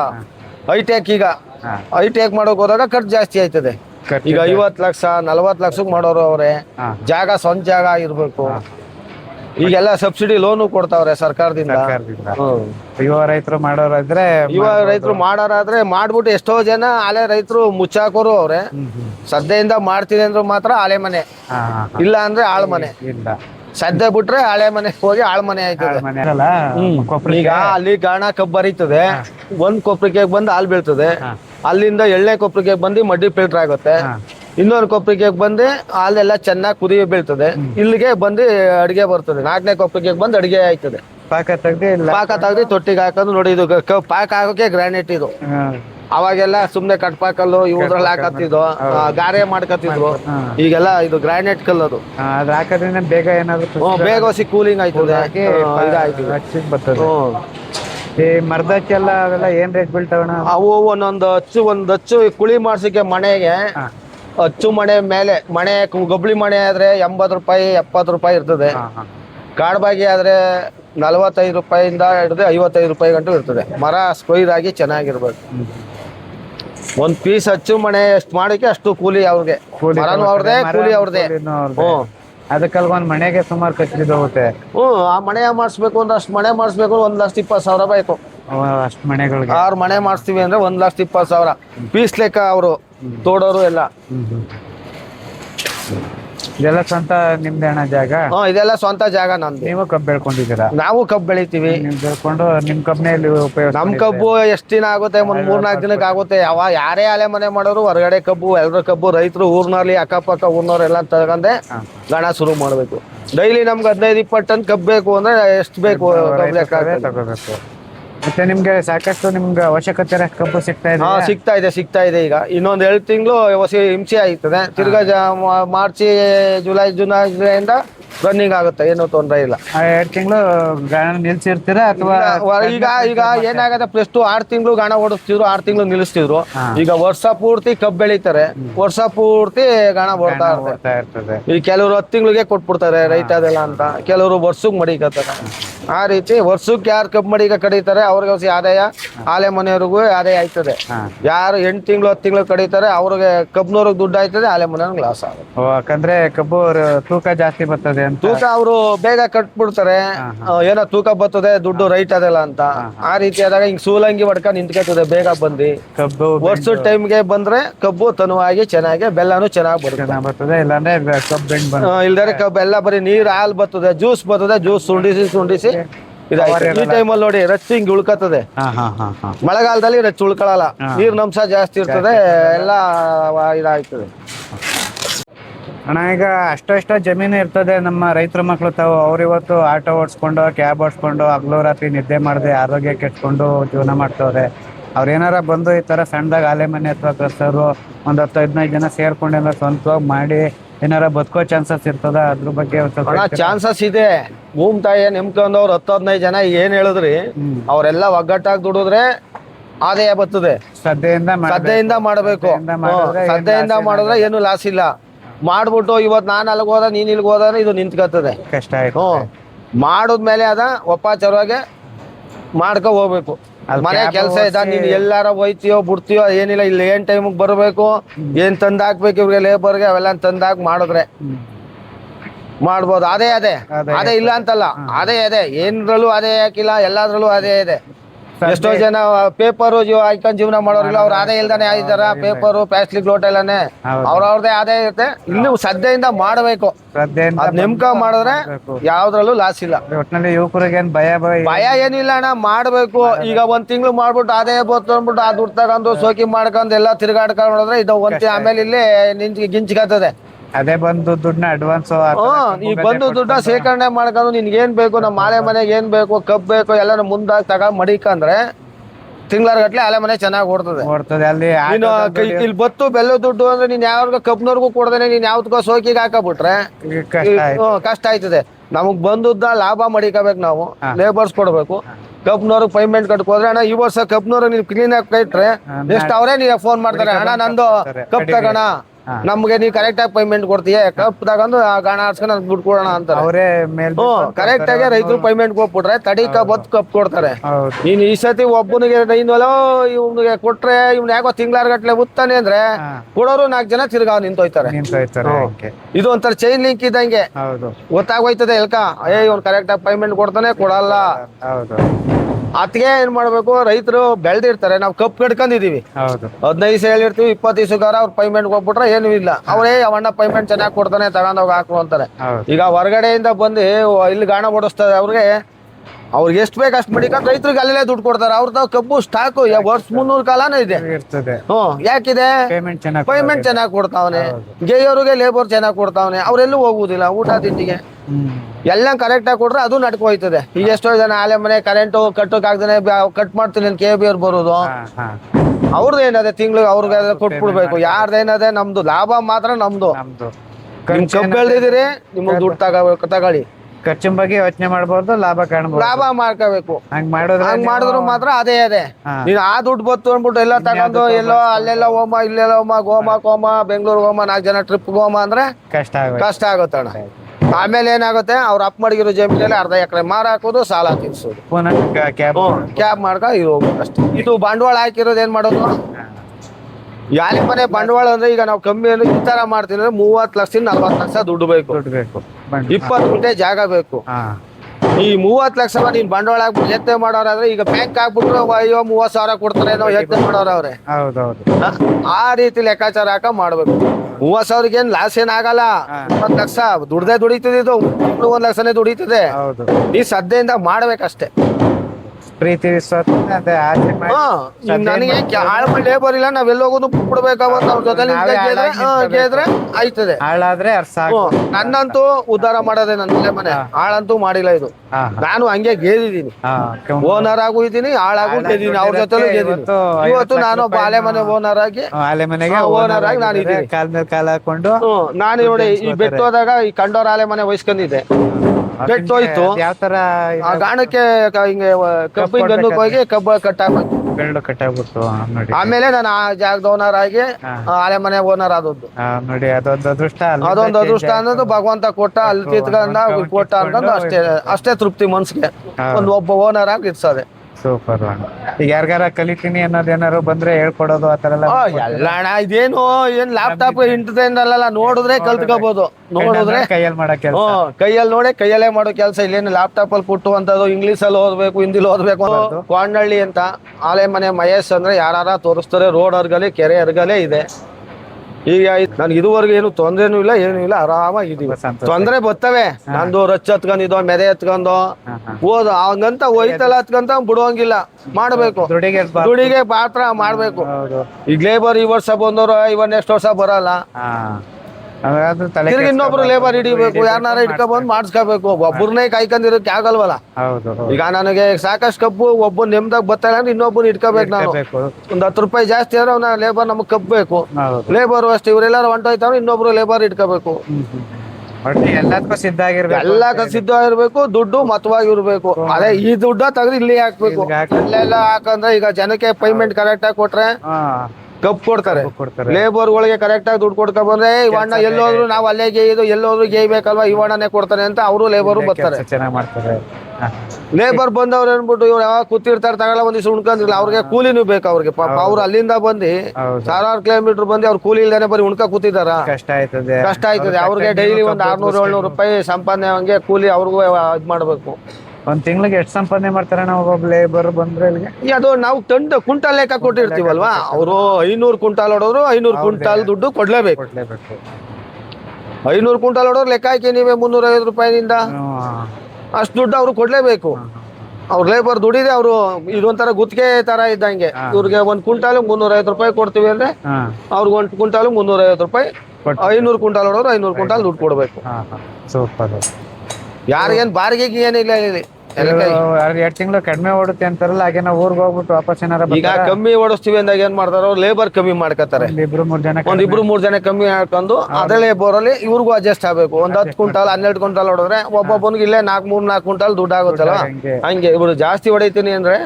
ಹೈಟೆಕ್ ಈಗ. ಹಾ. ಹೈಟೆಕ್ ಮಾಡೋಕ್ ಹೋದಾಗ ಖರ್ಚು ಜಾಸ್ತಿ ಆಯ್ತದೆ. ಈಗ ಐವತ್ ಲಕ್ಷ ನಲವತ್ ಲಕ್ಷಕ್ಕೆ ಮಾಡೋರು ಅವ್ರೆ. ಜಾಗ ಸ್ವಂತ ಜಾಗ ಇರ್ಬೇಕು. ಈಗೆಲ್ಲ ಸಬ್ಸಿಡಿ ಲೋನು ಕೊಡ್ತಾವ್ರೆ ಸರ್ಕಾರದಿಂದ. ಯುವ ರೈತರು ಮಾಡೋರಾದ್ರೆ ಯುವ ರೈತರು ಮಾಡೋರಾದ್ರೆ ಮಾಡ್ಬಿಟ್ಟು ಎಷ್ಟೋ ಜನ ಹಳೆ ರೈತರು ಮುಚ್ಚಾಕೋರು ಅವ್ರೆ. ಸದ್ಯದಿಂದ ಮಾಡ್ತೀನಿ ಅಂದ್ರೆ ಮಾತ್ರ ಹಳೆ ಮನೆ. ಇಲ್ಲ ಅಂದ್ರೆ ಆಳ್ ಮನೆ. ಇಲ್ಲ. ಸದ್ಯ ಬಿಟ್ರೆ ಹಳೆ ಮನೆ ಹೋಗಿ ಆಳ್ ಮನೆ ಆಯ್ತದೆ. ಮನೆ ಈಗ ಅಲ್ಲಿ ಗಾಣ ಕಬ್ಬು ಹರಿತದೆ ಒಂದ್ ಕೊಪ್ಪಿಗೆ ಬಂದು ಹಾಲ್ ಬೀಳ್ತದೆ. ಅಲ್ಲಿಂದ ಎಳ್ಳೆ ಕೊಪ್ಪಿಗೆ ಬಂದು ಮಡ್ಡಿ ಫಿಲ್ಟರ್ ಆಗುತ್ತೆ. ಹಾ. ಇನ್ನೊಂದು ಕೊಪ್ಪಿಗೆ ಬಂದು ಹಾಲೆಲ್ಲ ಚೆನ್ನಾಗಿ ಕುದಿ ಬೀಳ್ತದೆ. ಇಲ್ಲಿಗೆ ಬಂದು ಅಡಿಗೆ ಬರ್ತದೆ. ನಾಲ್ಕನೇ ಕೊಪ್ಪಿಗೆ ಬಂದು ಅಡಿಗೆ ಆಯ್ತದೆ. ಪಾಕ ತೆಗ್ದು ಇಲ್ಲ? ಪಾಕ ತೆಗ್ದು ತೊಟ್ಟಿಗೆ ಹಾಕೋದು ನೋಡಿ ಇದು ಕ- ಪಾಕ ಹಾಕೋಕೆ ಗ್ರಾನೈಟ್ ಇದು. ಅವಾಗೆಲ್ಲ ಸುಮ್ನೆ ಕಟ್ಪಾಕಲ್ಲು ಇವ್ರಲ್ಲಿ ಹಾಕತ್ತಿದ್ದು ಗಾರೆ ಮಾಡ್ಕತ್ತಿದ್ರು. ಈಗೆಲ್ಲ ಇದು ಗ್ರಾನೈಟ್ ಕಲ್ಲದು. ಹಾಕೋದ್ರಿಂದ ಬೇಗ ಏನಾದ್ರು ಬೇಗ ಹೊಸಿ ಕೂಲಿಂಗ್ ಆಯ್ತದೆ. ಬರ್ತದೆ. ಈ ಮರ್ದಕ್ಕೆಲ್ಲ ಅವೆಲ್ಲ ಏನ್ ರೇಟ್ ಬೀಳ್ತಾವಣ ಅವು ಒಂದೊಂದು ಹಚ್ಚು ಒಂದ್ ಹಚ್ಚು ಕುಳಿ ಮಾಡ್ಸಕ್ಕೆ ಮನೆಗೆ. ಹಚ್ಚು ಮನೆ ಮೇಲೆ ಮನೆ ಗೊಬ್ಳಿ ಮನೆ ಆದ್ರೆ ಎಂಬತ್ತು ರೂಪಾಯಿ ಎಪ್ಪತ್ತು ರೂಪಾಯಿ ಇರ್ತದೆ. ಕಾಡ್ಬಾಗಿ ಆದ್ರೆ ನಲವತ್ತೈದು ರೂಪಾಯಿಂದ ಹಿಡಿದು ಐವತ್ತೈದು ರೂಪಾಯಿ ಗಂಟು ಇರ್ತದೆ. ಮರ ಸ್ಕ್ವೈರ್ ಆಗಿ ಚೆನ್ನಾಗಿರ್ಬೇಕು. ಒಂದ್ ಪೀಸ್ ಹಚ್ಚು ಮನೆ ಎಷ್ಟು ಮಾಡಕ್ಕೆ ಅಷ್ಟು ಕೂಲಿ ಅವ್ರಿಗೆ. ಕೂಲಿ ಮರನು ಅವ್ರದೇ ಕೂಲಿ ಅವ್ರದೇ. ಹ್ಮ್ ಅದಕ್ಕಲ್ಗ ಒಂದ್ ಮನೆಗೆ ಸುಮಾರು ಕಚ್ಚಿದ್ ಹೋಗುತ್ತೆ ಹ್ಮ್ ಆ ಮನೆ ಮಾಡಿಸ್ಬೇಕು ಅಂದ್ರೆ ಅಷ್ಟು ಮನೆ ಮಾಡಿಸ್ಬೇಕು ಒಂದ್ ಲಕ್ಷ ಇಪ್ಪತ್ ಸಾವಿರ ಬೇಕು. ಅಷ್ಟ್ ಮನೆಗಳಿಗೆ ಆರು ಮನೆ ಮಾಡಿಸ್ತೀವಿ ಅಂದ್ರೆ ಒಂದ್ ಲಕ್ಷ ಇಪ್ಪತ್ತು ಸಾವಿರ. ಪೀಸ್ ಲೆಕ್ಕ ಅವರು ತೋಡೋರು ಎಲ್ಲ. ಇದೆಲ್ಲ ಸ್ವಂತ ನಿಮ್ದೇ ಅಣ್ಣ ಜಾಗ? ಹ್ಮ್ ಇದೆಲ್ಲ ಸ್ವಂತ ಜಾಗ ನಮ್ದು ನೀವು ಕಬ್ಬು ಬೆಳ್ಕೊಂಡಿದ್ದೀರಾ? ನಾವು ಕಬ್ಬು ಬೆಳಿತೀವಿ. ನೀವು ಬೆಳ್ಕೊಂಡು ನಿಮ್ ಇಲ್ಲಿ ಉಪಯೋಗ ನಮ್ ಕಬ್ಬು ಎಷ್ಟ್ ದಿನ ಆಗುತ್ತೆ? ಒಂದ್ ಮೂರ್ನಾಲ್ಕು ದಿನಕ್ಕೆ ಆಗುತ್ತೆ. ಯಾವ ಯಾರೇ ಅಲೆ ಮನೆ ಮಾಡೋರು ಹೊರಗಡೆ ಕಬ್ಬು ಎಲ್ರ ಕಬ್ಬು ರೈತರು ಊರ್ನಲ್ಲಿ ಅಕ್ಕಪಕ್ಕ ಊರ್ನವ್ರೆಲ್ಲ ತಗೊಂಡೆ ಗಣ ಶುರು ಮಾಡ್ಬೇಕು. ಡೈಲಿ ನಮ್ಗೆ ಹದಿನೈದು ಇಪ್ಪತ್ತು ಟನ್ ಕಬ್ಬು ಬೇಕು ಅಂದ್ರೆ ಎಷ್ಟು ಬೇಕು? ಕಬ್ಬು ಲೆಕ್ಕ. ತಗೋಬೇಕು. ಮತ್ತೆ ನಿಮ್ಗೆ ಸಾಕಷ್ಟು ನಿಮ್ಗೆ ಅವಶ್ಯಕತೆ ಇರೋ ಕಬ್ಬು ಸಿಗ್ತಾ ಇದೆ. ಹಾ ಸಿಗ್ತಾ ಇದೆ ಸಿಗ್ತಾ ಇದೆ ಈಗ. ಇನ್ನೊಂದ್ ಎರಡು ತಿಂಗಳು ಹೊಸ ಹಿಂಸೆ ಆಯ್ತದೆ. ತಿರ್ಗಾ ಮಾರ್ಚ್ ಜುಲೈ ಜೂನ್ ಇಂದ ರನ್ನಿಂಗ್ ಆಗುತ್ತೆ. ಏನು ತೊಂದರೆ ಇಲ್ಲ. ಎರಡ್ ತಿಂಗಳು ಗಾಣ ನಿಲ್ಸಿರ್ತೀರಾ ಅಥವಾ ವ- ಈಗ ಈಗ ಏನಾಗತ್ತೆ ಪ್ಲಸ್ ಟು ಆರ್ ತಿಂಗಳು ಗಾಣ ಓಡಿಸ್ತಿದ್ರು ಆರ್ ತಿಂಗಳು ನಿಲ್ಲಿಸ್ತಿದ್ರು. ಈಗ ವರ್ಷ ಪೂರ್ತಿ ಕಬ್ಬು ಬೆಳಿತಾರೆ. ವರ್ಷ ಪೂರ್ತಿ ಗಾಣ ಓಡ್ತಾ ಇರ್ತದೆ. ಈ ಕೆಲವರು ಹತ್ತು ತಿಂಗಳಿಗೆ ಕೊಟ್ಬಿಡ್ತಾರೆ ರೈತ ಅದೆಲ್ಲ ಅಂತ. ಕೆಲವರು ವರ್ಷಕ್ಕೆ ಮಡಿಕತ್ತಾರೆ ಆ ರೀತಿ ವರ್ಷಕ್ಕೆ ಯಾರು ಕಬ್ಬು ಮಡಿಕ ಕಡಿತಾರೆ ಅವ್ರಿಗೆ ಹೊಸ ಆದಾಯ ಆಲೆ ಮನೆಯವ್ರಿಗೂ ಆದಾಯ ಆಯ್ತದೆ. ಯಾರು ಎಂಟು ತಿಂಗಳು ಹತ್ತು ತಿಂಗಳು ಕಡಿತಾರೆ ಅವ್ರಿಗೆ ಕಬ್ನವ್ರಿಗೆ ದುಡ್ಡು ಆಯ್ತದೆ ಆಲೆ ಮನೆಯವ್ರಿಗೆ ಲಾಸ್ ಆಗುತ್ತೆ. ಯಾಕಂದ್ರೆ ಕಬ್ಬು ಅವ್ರ ತೂಕ ಜಾಸ್ತಿ ಬರ್ತದೆ ಅಂತ. ತೂಕ ಅವರು ಬೇಗ ಕಟ್ಬಿಡ್ತಾರೆ ಏನೋ ತೂಕ ಬರ್ತದೆ ದುಡ್ಡು ರೈಟ್ ಅದಲ್ಲ ಅಂತ. ಆ ರೀತಿ ಆದಾಗ ಹಿಂಗ್ ಸೂಲಂಗಿ ಮಡ್ಕ ನಿಂತ್ಕೊತದೆ ಬೇಗ ಬಂದು. ಕಬ್ಬು ವರ್ಷದ ಟೈಮ್ಗೆ ಬಂದ್ರೆ ಕಬ್ಬು ತನುವಾಗಿ ಚೆನ್ನಾಗಿ ಬೆಲ್ಲನೂ ಚೆನ್ನಾಗಿ ಬರ್ತದೆ ಇಲ್ಲಾಂದ್ರೆ ಕಬ್ಬು ಇಲ್ದರೆ ಕಬ್ಬು ಎಲ್ಲ ಬರೀ ನೀರ್ ಹಾಲು ಬರ್ತದೆ ಜ್ಯೂಸ್ ಬರ್ತದೆ ಜ್ಯೂಸ್ ಸುಂಡಿಸಿ ಸುಂಡಿಸಿ ಇದಾಯ್ತು. ಈ ಟೈಮಲ್ಲಿ ನೋಡಿ ರಚ್ಚು ಹಿಂಗ್ ಉಳ್ಕತ್ತದೆ. ಮಳೆಗಾಲದಲ್ಲಿ ರಚ್ಚು ಉಳ್ಕೊಳಲ್ಲ. ನೀರಿನ ಅಂಶ ಜಾಸ್ತಿ ಇರ್ತದೆ ಎಲ್ಲ ಇದಾಯ್ತದೆ. ಅಣ್ಣ ಈಗ ಅಷ್ಟಷ್ಟ ಜಮೀನು ಇರ್ತದೆ ನಮ್ಮ ರೈತರ ಮಕ್ಳು ತಾವು. ಅವ್ರ ಇವತ್ತು ಆಟೋ ಓಡಿಸ್ಕೊಂಡು ಕ್ಯಾಬ್ ಓಡಿಸ್ಕೊಂಡು ಹಗ್ಲು ರಾತ್ರಿ ನಿದ್ದೆ ಮಾಡದೆ ಆರೋಗ್ಯ ಕೆಟ್ಕೊಂಡು ಜೀವನ ಮಾಡ್ತವ್ರೆ. ಅವ್ರ ಏನಾರ ಬಂದು ಈ ತರ ಸಣ್ಣದಾಗ ಆಲೆ ಮನೆ ಅಥವಾ ಕಸರು ಒಂದ್ ಹತ್ತು ಹದಿನೈದು ಜನ ಸೇರ್ಕೊಂಡೆಲ್ಲ ಏನಾರ ಸ್ವಂತವಾಗಿ ಮಾಡಿ ಏನಾರ ಬದುಕೋ ಚಾನ್ಸಸ್ ಇರ್ತದ ಅದ್ರ ಬಗ್ಗೆ ಒಂದ್ ಸ್ವಲ್ಪ ಅಣ್ಣ ಚಾನ್ಸಸ್ ಇದೆ. ಭೂಮ್ ತಾಯಿ ನೆಮ್ಕೊಂಡವ್ರು ಹತ್ತು ಹದಿನೈದು ಜನ ಏನ್ ಹೇಳಿದ್ರಿ. ಅವರೆಲ್ಲ ಒಗ್ಗಟ್ಟಾಗಿ ದುಡಿದ್ರೆ ಆದಾಯ ಬರ್ತದೆ. ಶ್ರದ್ಧೆಯಿಂದ ಮಾಡ್ಬೇಕು. ಶ್ರದ್ಧೆಯಿಂದ ಮಾಡಬೇಕು. ಶ್ರದ್ಧೆಯಿಂದ ಮಾಡಿದ್ರೆ ಏನ್ ಶ್ರದ್ಧೆಯಿಂದ ಲಾಸ್ ಮಾಡಿದ್ರೆ ಏನು ಲಾಸ್ ಇಲ್ಲ. ಮಾಡ್ಬಿಟ್ಟು ಇವತ್ ನಾನ್ ಅಲ್ಲಿಗೆ ಹೋದ ನೀನ್ ಇಲ್ಲಿಗೆ ಹೋದ ಇದು ನಿಂತ್ಕತ್ತದೆ. ಕಷ್ಟ ಆಯ್ತು. ಮಾಡಿದ್ಮೇಲೆ ಅದ ಒಪ್ಪಾಚಾರವಾಗಿ ಮಾಡ್ಕೊ ಹೋಗ್ಬೇಕು. ಮನೆ ಕೆಲಸ ಇದ ಓಡ್ಸಿ- ನೀನ್ ಎಲ್ಲಾರ ಹೋಯ್ತೀಯೋ ಬಿಡ್ತೀಯೋ ಏನಿಲ್ಲ ಇಲ್ಲಿ ಏನ್ ಟೈಮಿಗೆ ಬರ್ಬೇಕು ಏನ್ ತಂದ್ ಹಾಕ್ಬೇಕು ಇವ್ರಿಗೆ ಲೇಬರ್ಗೆ ಅವೆಲ್ಲ ತಂದಾಕ್ ಮಾಡಿದ್ರೆ. ಮಾಡ್ಬೋದು. ಅದೇ ಅದೇ. ಅದೇ. ಅದೇ ಇಲ್ಲ ಅಂತಲ್ಲ. ಅದೇ ಅದೇ. ಏನ್ರಲ್ಲೂ ಅದೇ ಹಾಕಿಲ್ಲ ಎಲ್ಲಾದ್ರಲ್ಲೂ ಅದೇ ಇದೆ. ಎಷ್ಟೋ ಜನ ಪೇಪರ್ ಹಾಕೊಂಡ್ ಜೀವನ ಮಾಡೋರಿಲ್ಲ ಅವ್ರ ಆದಾಯ ಇಲ್ದಾನೆ ಆಗಿದಾರ ಪೇಪರ್ ಪ್ಲಾಸ್ಟಿಕ್ ಲೋಟ ಇಲ್ಲಾನೆ ಅವ್ರ ಅವ್ರವ್ರದೇ ಆದಾಯ ಇರುತ್ತೆ. ಇನ್ನು ಸದ್ಯದಿಂದ ಮಾಡಬೇಕು. ನೆಮ್ಕ ಮಾಡಿದ್ರೆ. ಯಾವ್ದ್ರಲ್ಲೂ ಲಾಸ್ ಇಲ್ಲ. ಒಟ್ಟಿನಲ್ಲಿ ಯುವಕರಿಗೆ ಏನ್ ಭಯ ಭಯ ಏನಿಲ್ಲ ಅಣ್ಣ ಮಾಡ್ಬೇಕು. ಈಗ ಒಂದ್ ತಿಂಗಳು ಮಾಡ್ಬಿಟ್ಟು ಆದಾಯ ಬರ್ತು ಅಂದ್ಬಿಟ್ಟು ಆ ದುಡ್ಡು ತಗೊಂಡು ಸೋಕಿ ಮಾಡ್ಕೊಂಡು ಎಲ್ಲ ತಿರ್ಗಾಡ್ಕೊಂಡ್ ನೋಡಿದ್ರೆ ಇದು ಒಂದ್ ಆಮೇಲೆ ಇಲ್ಲಿ ನಿಂತ್ ಗಿಂಚ್ಕತ್ತದೆ. ಅದೇ ಬಂದು ದುಡ್ಡನ್ನ ಅಡ್ವಾನ್ಸ್ ಹ್ಮ್ ಈ ಬಂದು ದುಡ್ಡ ಶೇಖರಣೆ ಮಾಡ್ಕೊಂಡು ನಿನ್ಗೆ ಏನ್ ಬೇಕು ನಮ್ಮ ಮಾಲೆ ಮನೆಗೆ ಏನ್ ಬೇಕು ಕಬ್ ಬೇಕು ಎಲ್ಲ ಮುಂದಾಗಿ ತಗೊಂಡ್ ಮಡಿಕಂದ್ರೆ ತಿಂಗ್ಳಾರ್ ಗಟ್ಲೆ ಆಲೆ ಮನೆ ಚೆನ್ನಾಗಿ ಓಡ್ತದೆ. ಓಡ್ತದೆ ಅಲ್ಲಿ ನೀನು ಆಟೋದ ಕ- ಇಲ್ಲಿ ಬತ್ತು ಬೆಲ್ಲ ದುಡ್ಡು ಅಂದ್ರೆ ನೀನ್ ಯಾವ್ದು ಕಬ್ನವ್ರಿಗೂ ಕೊಡ್ದೇನೆ ನೀನ್ ಯಾವ್ದಕ್ಕೋ ಸೋಕಿಗೆ ಹಾಕಬಿಟ್ರೆ ಕಷ್ಟ ಆಯ್ತು. ಹ್ಮ್, ಕಷ್ಟ ಆಯ್ತದೆ. ನಮಗ್ ಬಂದದ್ದ ಲಾಭ ಮಡಿಕೋಬೇಕು ನಾವು ಹಾ. ಲೇಬರ್ಸ್ ಕೊಡ್ಬೇಕು. ಕಬ್ನವ್ರಿಗೆ ಪೇಮೆಂಟ್ ಕಟ್ಕೋದ್ರೆ ಅಣ್ಣ ಈ ವರ್ಷ ಕಬ್ನವ್ರು ನೀವು ಕ್ಲೀನ್ ಆಗಿ ಕೈಟ್ರೆ ಹಾ, ನೆಕ್ಸ್ಟ್ ಅವರೇ ನೀವು ಫೋನ್ ಮಾಡ್ತಾರೆ. ಅಣ್ಣ ನಂದು ಕಬ್ ಕಪ್ ತಗೋಣ. ಹಾ. ನಮ್ಗೆ ನೀವು ಕರೆಕ್ಟ್ ಆಗಿ ಪೇಮೆಂಟ್ ಕೊಡ್ತೀಯ? ಕಪ್ ತಗೊಂಡು ಆ ಗಾಣ ಆಡ್ಸ್ಕೊಂಡು ನನ್ಗೆ ದುಡ್ಡು ಕೊಡೋಣ ಅಂತಾರೆ. ಅವರೇ ಮೇಲ್ ಕರೆಕ್ಟ್ ಆಗಿ ರೈತರು ಪೇಮೆಂಟ್ ಕೊಟ್ಬಿಟ್ರೆ ತಡಿ ಕಪ್ ಹೊತ್ತು ಕಪ್ ಕೊಡ್ತಾರೆ. ನೀನ್ ಈ ಸತಿ ಒಬ್ಬನಿಗೆ ನೀನು ಇವ್ನಿಗೆ ಕೊಟ್ರೆ ಇವ್ನ ಯಾಕೋ ತಿಂಗ್ಳಾರ್ ಗಟ್ಲೆ ಉತ್ತಾನೆ ಅಂದ್ರೆ ಕೊಡೋರು ನಾಲ್ಕು ಜನ ತಿರ್ಗಾ ನಿಂತೋಯ್ತಾರೆ ಇದು ಒಂಥರ ಚೈನ್ ಲಿಂಕ್ ಇದ್ದಂಗೆ. ಗೊತ್ತಾಗೋಯ್ತದೆ ಎಲ್ಕ? ಏ ಇವ್ನು ಕರೆಕ್ಟ್ ಆಗಿ ಪೇಮೆಂಟ್ ಕೊಡ್ತಾನೆ ಕೊಡಲ್ಲ. ಅತ್ಗೆ ಏನ್ ಮಾಡ್ಬೇಕು ರೈತರು ಬೆಳ್ದಿರ್ತಾರೆ. ನಾವು ಕಪ್ ಕಟ್ಕೊಂಡಿದೀವಿ ಹೌದು. ಹದಿನೈದು ಹೇಳಿರ್ತೀವಿ ಇಪ್ಪತ್ತು ದಿವಸಕ್ಕಾರ ಅವ್ರ ಪೇಮೆಂಟ್ ಕೊಟ್ಬಿಟ್ರೆ ಏನು ಇಲ್ಲ. ಅವರೇ ಅವಣ್ಣ ಪೇಮೆಂಟ್ ಚೆನ್ನಾಗಿ ಕೊಡ್ತಾನೆ ತಗೊಂಡೋಗಿ ಹಾಕು ಅಂತಾರೆ. ಈಗ ಹೊರಗಡೆಯಿಂದ ಬಂದು ಇಲ್ಲಿ ಗಾಣ ಓಡಿಸ್ತಾರೆ ಅವ್ರಿಗೆ ಅವ್ರಿಗೆ ಎಷ್ಟು ಬೇಕು ಅಷ್ಟು ಮಡಿಕೊಂಡು ರೈತರಿಗೆ ಅಲ್ಲೇ ದುಡ್ಡು ಕೊಡ್ತಾರೆ. ಅವ್ರದ್ದು ಕಬ್ಬು ಸ್ಟಾಕು ವರ್ಷ ಮುನ್ನೂರು ಕಾಲನೂ ಇದೆ. ಹ್ಮ್ ಯಾಕಿದೆ? ಪೇಮೆಂಟ್ ಚೆನ್ನಾಗಿ ಕೊಡ್ತಾವನೆ. ಗೇಯೋರಿಗೆ ಲೇಬರ್ ಚೆನ್ನಾಗಿ ಕೊಡ್ತಾವನೆ. ಅವರೆಲ್ಲೂ ಹೋಗುದಿಲ್ಲ ಊಟ ತಿಂಡಿಗೆ. ಎಲ್ಲ ಕರೆಕ್ಟ್ ಆಗಿ ಕೊಟ್ರೆ ಅದು ನಡ್ಕೊ ಹೋಯ್ತದೆ. ಈಗ ಎಷ್ಟೋ ಜನ ಆಲೆ ಮನೆ ಕರೆಂಟ್ ಕಟ್ಟೋಕ್ ಆಗ್ದೇನೆ ಕಟ್ ಮಾಡ್ತೀನಿ ಕೆ ಬಿ ಅವ್ರು ಬರೋದು ಅವ್ರದ್ದು ಏನದೆ ತಿಂಗ್ಳಿಗೆ ಅವ್ರಿಗೆ ಕೊಟ್ಬಿಡ್ಬೇಕು ಯಾರ್ದೇನದೆ ನಮ್ದು ಲಾಭ ಮಾತ್ರ ನಮ್ದು. ನಮ್ದು. ನಿಮ್ ಕಬ್ಬು ಬೆಳ್ದಿದ್ದೀರಿ ನಿಮ್ಗೆ ದುಡ್ಡು ತಗೋಬೇಕು ತಗೊಳ್ಳಿ. ಖರ್ಚಿನ ಬಗ್ಗೆ ಯೋಚನೆ ಮಾಡಬಹುದು ಲಾಭ ಕಾಣಬಹುದು ಲಾಭ ಮಾಡ್ಕೋಬೇಕು. ಹಂಗ್ ಮಾಡೋದ್ರೆ ಹಂಗ್ ಮಾಡಿದ್ರು ಮಾತ್ರ ಅದೇ ಅದೇ. ನೀನ್ ಆ ದುಡ್ಡು ಬತ್ತು ಅಂದ್ಬಿಟ್ಟು ಎಲ್ಲ ತಗೊಂಡು ಎಲ್ಲೋ ಅಲ್ಲೆಲ್ಲ ಹೋಮ ಇಲ್ಲೆಲ್ಲ ಹೋಮ ಗೋಮಾ ಕೋಮ ಬೆಂಗಳೂರು ಹೋಮ ನಾಲ್ಕು ಜನ ಟ್ರಿಪ್ ಹೋಮ ಅಂದ್ರೆ ಕಷ್ಟ ಆಗುತ್ತೆ ಕಷ್ಟ ಆಗುತ್ತೆ ಅಣ್ಣ ಆಮೇಲೆ ಏನಾಗುತ್ತೆ? ಅವ್ರು ಅಪ್ ಮಾಡಿರೋ ಜಮೀನಲ್ಲಿ ಅರ್ಧ ಎಕರೆ ಮಾರ ಹಾಕೋದು ಸಾಲ ತೀರ್ಸೋದು. ಕ್ಯಾಬ್ ಕ್ಯಾಬ್ ಮಾಡ್ಕೊ ಇದು ಹೋಗ್ಬೇಕು ಅಷ್ಟೇ. ಇದು ಬಂಡವಾಳ ಹಾಕಿರೋದು ಏನ್ ಮಾಡೋದು? ಯಾಲಿ ಮನೆ ಬಂಡವಾಳ ಅಂದ್ರೆ ಈಗ ನಾವು ಕಮ್ಮಿ ಅಂದ್ರೆ ಈ ತರ ಮಾಡ್ತೀನಿ ಅಂದ್ರೆ ಮೂವತ್ ಲಕ್ಷದಿಂದ ನಲ್ವತ್ತು ಲಕ್ಷ ದುಡ್ಡು ಬೇಕು. ಬೇಕು. ಇಪ್ಪತ್ತು ಗುಂಟೆ ಜಾಗ ಬೇಕು. ಈ ಮೂವತ್ತು ಲಕ್ಷ ನೀನ್ ಬಂಡವಾಳ ಹಾಕ್ಬಿಟ್ಟು ಯತ್ನೆ ಮಾಡೋರಾದ್ರೆ ಈಗ ಬ್ಯಾಂಕ್ ಹಾಕ್ಬಿಟ್ರು ಅಯ್ಯೋ ಮೂವತ್ ಸಾವಿರ ಕೊಡ್ತಾರೆ ಏನೋ ಯತ್ನೆ ಮಾಡೋರವ್ರೆ ಹೌದೌದು. ಹ? ಆ ರೀತಿ ಲೆಕ್ಕಾಚಾರ ಹಾಕ ಮಾಡ್ಬೇಕು. ಮೂವತ್ ಸಾವಿರಕ್ಕೆ ಏನ್ ಲಾಸ್ ಏನ್ ಆಗಲ್ಲ. ಹಾ. ಇಪ್ಪತ್ ಲಕ್ಷ ದುಡ್ದೇ ದುಡಿತದೆ ಇದು. ಒಂದ್ ಲಕ್ಷನೇ ದುಡಿತದೆ. ಹೌದು. ಈ ಸದ್ಯದಿಂದ ಮಾಡ್ಬೇಕಷ್ಟೇ. ಪ್ರೀತಿ ವಿಶ್ವಾಸ ಅದೇ ಆಸೆ ಮಾಡಿ ಹಾ ಈಗ ನನಗೆ ಲೇಬರ್ ಇಲ್ಲ ನಾವ್ ಹೋಗೋದು ಅವ್ರ ಜೊತೆ ನಾವೇ ಹಾಳಾಗಿ. ಕೇಳಿದ್ರೆ ಆಯ್ತದೆ. ಹಾಳಾದ್ರೆ ಹ್ಮ್. ನನ್ನಂತೂ ಉದ್ಧಾರ ಮಾಡೋದೇ ನನ್ನ ಮನೆ. ಮನೆ ಹಾಳಂತೂ ಮಾಡಿಲ್ಲ ಇದು. ಹಾ ನಾನು ಹಂಗೆ ಗೇದಿದ್ದೀನಿ. ಹಾ ಓನರ್ ಆಗು ಇದ್ದೀನಿ ಹಾಳಾಗು ಗೆದ್ದೀನಿ ಅವ್ರ ಜೊತೆ ಗೆದ್ದೀನಿ ಇವತ್ತು ನಾನು ಬಾಲೆ ಮನೆ ಓನರ್ ಆಗಿ ಆಲೆ ಮನೆಗೆ ಓನರ್ owner owner ಆಗಿ ನಾನು ಕಾಲ ಇದ್ದೀನಿ. ಕಾಲ್ ಮೇಲೆ ಕಾಲ್ ಹಾಕೊಂಡು ಹ್ಮ್, ನಾನು ನೋಡಿ ಈ ಬೆಟ್ಟ ಹೋದಾಗ ಈ ಕಂಡೋರ್ ಆಲೆ ಮನೆ ವಹಿಸ್ಕೊಂಡಿದ್ದೆ. ಬೆಟ್ಟ ಹೋಯ್ತು ಯಾವ ತರ ಆ ಗಾಣಕ್ಕೆ ಕ- ಹಿಂಗೆ ಕಬ್ಬಿನ ಗನ್ನಕ್ಕೆ ಹೋಗಿ ಕಬ್ಬು ಬೆರಳು ಕಟ್ಟಾಗ್ಬಿಟ್ಟು ನೋಡಿ. ಆಮೇಲೆ ನಾನು ಆ ಜಾಗದ ಓನರ್ ಆಗಿ ಹಾ. ಆ ಆಲೆ ಮನೆ ಓನರ್ ಆದದ್ದು. ನೋಡಿ ಅದೊಂದು ಅದೃಷ್ಟ ಅಲ್ಲಿಂದ ಅದೊಂದು change ಅದೃಷ್ಟ ಆಯ್ತು. ಅನ್ನೋದು ಭಗವಂತ ಕೊಟ್ಟ ಅಲ್ಲಿ ಕಿತ್ಕೊಂಡ ಕೊಟ್ಟ ಅಂತಂದು ಅಷ್ಟೇ ಅಷ್ಟೇ ತೃಪ್ತಿ ಮನ್ಸಿಗೆ. ಹಾ. ಒಂದು ಒಬ್ಬ ಓನರ್ ಆಗಿ ಇರ್ಸದೆ. ಸೂಪರ್ ಈಗ ಯಾರ್ಗಾರ ಕಲಿತೀನಿ ಅನ್ನೋದೇನಾರು ಬಂದ್ರೆ ಹೇಳ್ಕೊಡೋದು ಆತರ ಎಲ್ಲ ಆ, ಎಲ್ಲ ಅಣ್ಣ ಇದೇನು ಏನ್ ಲ್ಯಾಪ್ಟಾಪ್ ಅಲ್ಲಲ್ಲ ನೋಡಿದ್ರೆ ಕಲ್ತ್ಕೋಬಹುದು ನೋಡಿದ್ರೆ. ಕೈಯಲ್ಲಿ ಮಾಡೋ ಕೆಲಸ. ಹ್ಮ್ ಕೈಯಲ್ಲಿ ನೋಡಿ ಕೈಯಲ್ಲೇ ಮಾಡೋ ಕೆಲಸ. ಇಲ್ಲೇನು ಲ್ಯಾಪ್ಟಾಪ್ ಅಲ್ಲಿ ಕುಟ್ಟುವಂತದ್ದು ಇಂಗ್ಲಿಷ್ ಅಲ್ಲಿ ಓದ್ಬೇಕು ಹಿಂದಿಲ್ ಓದ್ಬೇಕು ಕ್ವಾಂಡಳ್ಳಿ ಅಂತ. ಆಲೆ ಮನೆ ಮಹೇಶ್ ಅಂದ್ರೆ ಯಾರ ತೋರಿಸ್ತಾರೆ ರೋಡ್ ಅರ್ಗಲಿ ಕೆರೆ ಅರ್ಗಲೇ ಇದೆ. ಈಗ ನನ್ಗೆ ಇದುವರೆಗೂ ಏನು ತೊಂದ್ರೆನೂ ಇಲ್ಲ ಏನು ಇಲ್ಲ ಆರಾಮಾಗಿದ್ದೀವಿ ತೊಂದರೆ ಬರ್ತವೆ. ನಂದು ರಚ್ ಹತ್ಕೊಂಡಿದ್ದು ಮೆದೆ ಹತ್ಕೊಂಡು ಹೋದ ಹಂಗಂತ ಹೋಯ್ತಲ್ಲ ಹತ್ಕಂತ ಬಿಡುವಂಗಿಲ್ಲ. ಮಾಡ್ಬೇಕು. ದುಡಿಗೆ ಪಾತ್ರ. ಮಾಡ್ಬೇಕು. ಈಗ ಲೇಬರ್ ಈ ವರ್ಷ ಬಂದವರು ಇವ ನೆಕ್ಸ್ಟ್ ವರ್ಷ ಬರಲ್ಲ. ತಲೆ ತಿರ್ಗಿ ಇನ್ನೊಬ್ರು ಲೇಬರ್ ಹಿಡಿಬೇಕು ಯಾರನ್ನಾರ ಇಟ್ಕೊಬಂದು ಮಾಡಿಸ್ಕೋಬೇಕು. ಒಬ್ಬರನ್ನೇ ಕಾಯ್ಕೊಂಡಿರೋಕೆ ಆಗಲ್ವಲ್ಲ? ಹೌದು ಹೌದು. ಈಗ ನನಗೆ ಸಾಕಷ್ಟು ಕಬ್ಬು ಒಬ್ಬ ನೆಮ್ದಾಗ ಬರ್ತಾಳೆ ಅಂದ್ರೆ ಇನ್ನೊಬ್ಬನ ಇಟ್ಕೋಬೇಕು ನಾನು. ಒಂದು ಒಂದ್ ಹತ್ತು ರೂಪಾಯಿ ಜಾಸ್ತಿ ಆದ್ರೆ ಅವ್ನ ಲೇಬರ್ ನಮಗೆ ಕಬ್ಬು ಬೇಕು ಹೌದು. ಲೇಬರ್ ಅಷ್ಟೇ ಇವರೆಲ್ಲರೂ ಹೊಂಟೋಯ್ತಾವ್ರೆ ಇನ್ನೊಬ್ರು ಲೇಬರ್ ಇಟ್ಕೋಬೇಕು ಹ್ಮ್, ಹ್ಮ್, ಹ್ಮ್. ಒಟ್ಟು ಎಲ್ಲದಕ್ಕೂ ಸಿದ್ಧ ಆಗಿರ್ಬೇಕು ಎಲ್ಲ ಸಿದ್ಧ ಇರ್ಬೇಕು ದುಡ್ಡು ಮತವಾಗಿರ್ಬೇಕು. ಅದೇ ಈ ದುಡ್ಡ ತೆಗೆದು ಇಲ್ಲಿ ಹಾಕ್ಬೇಕು. ಇಲ್ಲಿಗೆ ಅಲ್ಲೆಲ್ಲ ಹಾಕಂದ್ರೆ ಈಗ ಜನಕ್ಕೆ ಪೇಮೆಂಟ್ ಕರೆಕ್ಟ್ ಆಗಿ ಕೊಟ್ರೆ ಹಾ. ಕಪ್ ಕೊಡ್ತಾರೆ. ಕೊಡ್ತಾರೆ. ಲೇಬರ್ ಗಳಿಗೆ ಕರೆಕ್ಟ್ ಆಗಿ ದುಡ್ಡು ಕೊಡ್ಕೊ ಬಂದ್ರೆ ಇವಣ್ಣ ಎಲ್ಲೋದ್ರು ನಾವು ಅಲ್ಲೇ ಗೇಯ್ದು ಎಲ್ಲೋದ್ರು ಗೇಯ್ಬೇಕಲ್ವಾ ಇವಣ್ಣನೇ ಕೊಡ್ತಾನೆ ಅಂತ ಅವರು ಲೇಬರ್ ಬರ್ತಾರೆ. ಚೆನ್ನಾಗಿ ಮಾಡ್ತಾರೆ. ಲೇಬರ್ ಬಂದವ್ರು ಏನ್ಬಿಟ್ಟು ಇವ್ರು ಯಾವಾಗ ಕೂತಿರ್ತಾರೆ ತಗೊಳ ಒಂದಿವ್ಸ ಉಣ್ಕೊಂಡಿಲ್ಲ ಅವ್ರಿಗೆ ಕೂಲಿನೂ ಬೇಕು ಅವ್ರಿಗೆ. ಪಾಪ ಅವ್ರು ಅಲ್ಲಿಂದ ಬಂದು ಸಾವಿರಾರು ಕಿಲೋಮೀಟರ್ ಬಂದು ಅವ್ರು ಕೂಲಿ ಇಲ್ದೇನೆ ಬರೀ ಉಣ್ಕ ಕೂತಿದಾರ ಕಷ್ಟ ಆಯ್ತದೆ. ಕಷ್ಟ ಆಯ್ತದೆ. ಅವ್ರಿಗೆ ಡೈಲಿ ಒಂದ್ ಆರ್ನೂರು ಏಳ್ನೂರು ರೂಪಾಯಿ ಸಂಪಾದನೆ ಹಂಗೆ ಕೂಲಿ ಅವ್ರಿಗೂ ಇದ್ ಮಾಡ್ಬೇಕು. ಒಂದ್ ತಿಂಗಳಿಗೆ ಎಷ್ಟು ಸಂಪಾದನೆ ಮಾಡ್ತಾರೆ ನಾವು ಒಬ್ಬ ಲೇಬರ್ ಬಂದ್ರೆ ಇಲ್ಲಿಗೆ? ಅದು ನಾವು ತಂಡ ಕುಂಟಾಲ್ ಲೆಕ್ಕ ಕೊಟ್ಟಿರ್ತೀವಲ್ವಾ? ಅವರು ಐನೂರು ಕುಂಟಾಲ್ ಹೊಡೋರು ಐನೂರು ಕುಂಟಾಲ್ ದುಡ್ಡು ಕೊಡ್ಲೇಬೇಕು. ಕೊಡ್ಲೇಬೇಕು. ಐನೂರು ಕುಂಟಾಲ್ ಹೊಡೋರು ಲೆಕ್ಕ ಹಾಕಿ ನೀವೇ ಮುನ್ನೂರ ಐವತ್ತು ರೂಪಾಯಿನಿಂದ ಅಷ್ಟು ದುಡ್ಡು ಅವ್ರು ಕೊಡ್ಲೇಬೇಕು. ಅವ್ರ ಲೇಬರ್ ದುಡಿದೆ ಅವರು ಇದೊಂಥರ ಗುತ್ತಿಗೆ ತರ ಇದ್ದಂಗೆ. ಇವ್ರಿಗೆ ಒಂದ್ ಕುಂಟಾಲು ಮುನ್ನೂರ ಐವತ್ತು ರೂಪಾಯಿ ಕೊಡ್ತೀವಿ ಅಂದ್ರೆ ಅವ್ರಿಗೆ ಒಂದ್ ಕುಂಟಾಲು ಮುನ್ನೂರ ಐವತ್ತು ರೂಪಾಯಿ. ಐನೂರು ಕುಂಟಾಲ್ ಹೊಡೋರು ಐನೂರು ಕುಂಟಾಲ್ ದುಡ್ಡು ಕೊಡ್ಬೇಕು. ಸೂಪರ್. ಯಾರಿಗೇನ್ ಬಾರಿಗೆ ಏನಿಲ್ಲ ಇಲ್ಲಿ ಎರಡು ತಿಂಗಳು ಕಡಿಮೆ ಓಡುತ್ತೆ ಅಂತಾರಲ್ಲ ಹಾಗೆ ನಾವು ಊರ್ಗ್ ಹೋಗ್ಬಿಟ್ಟು ವಾಪಸ್ ಏನಾರ ಈಗ ಕಮ್ಮಿ ಓಡಿಸ್ತೀವಿ ಅಂದಾಗ ಏನ್ ಮಾಡ್ತಾರೋ ಲೇಬರ್ ಕಮ್ಮಿ ಮಾಡ್ಕೋತಾರೆ. ಇಬ್ರು ಮೂರ್ ಜನ ಒಂದ್ ಇಬ್ರು ಮೂರ್ ಜನ ಕಮ್ಮಿ ಹಾಕೊಂಡು ಅದೇ ಲೇಬರ್ ಅಲ್ಲಿ ಇವ್ರಿಗೂ ಅಡ್ಜಸ್ಟ್ ಆಗ್ಬೇಕು. ಒಂದ್ ಹತ್ತು ಕ್ವಿಂಟಾಲ್ ಹನ್ನೆರಡು ಕುಂಟಾಲ್ ಹೊಡೆದ್ರೆ ಒಬ್ಬೊಬ್ಬನಿಗೆ ಇಲ್ಲೇ ನಾಲ್ಕ್ ಮೂರ್ ನಾಲ್ಕು ಕುಂಟಾಲ್ ದುಡ್ಡು ಆಗುತ್ತಲ್ಲ? ಹಂಗೆ. ಇವ್ರು ಜಾಸ್ತಿ ಹೊಡಿತೀನಿ ಅಂದ್ರೆ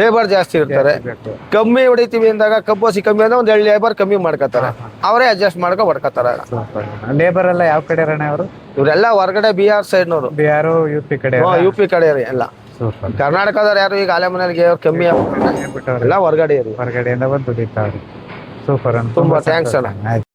ಲೇಬರ್ ಜಾಸ್ತಿ ಇರ್ತಾರೆ. ಕಮ್ಮಿ ಹೊಡಿತೀವಿ ಅಂದಾಗ ಕಬ್ಬಸಿ ಕಮ್ಮಿ ಅಂದ್ರೆ ಒಂದ್ ಎರಡು ಲೇಬರ್ ಕಮ್ಮಿ ಮಾಡ್ಕೋತಾರೆ. ಅವರೇ ಅಡ್ಜಸ್ಟ್ ಮಾಡ್ಕೊ ಸೂಪರ್. ಲೇಬರ್ ಎಲ್ಲ ಯಾವ ಕಡೆ ಅವರು? ಇವರೆಲ್ಲ ಹೊರಗಡೆ ಬಿಹಾರ್ ಸೈಡ್ನವರು. ಬಿಹಾರು ಯು ಪಿ ಕಡೆ ಯು ಪಿ ಕಡೆ ರೀ ಎಲ್ಲ. ಕರ್ನಾಟಕದವ್ರು ಯಾರು ಈಗ ಆಲೆ ಮನೆಗೆ ಕಮ್ಮಿ ಎಲ್ಲ ಹೊರಗಡೆ ರೀ. ಹೊರಗಡೆಯಿಂದ ಬಂದು ದುಡಿತಾವ್ರಿ. ಸೂಪರ್ ಅಂತ ತುಂಬಾ ಥ್ಯಾಂಕ್ಸ್ ಅಣ್ಣ. ಆಯ್ತು.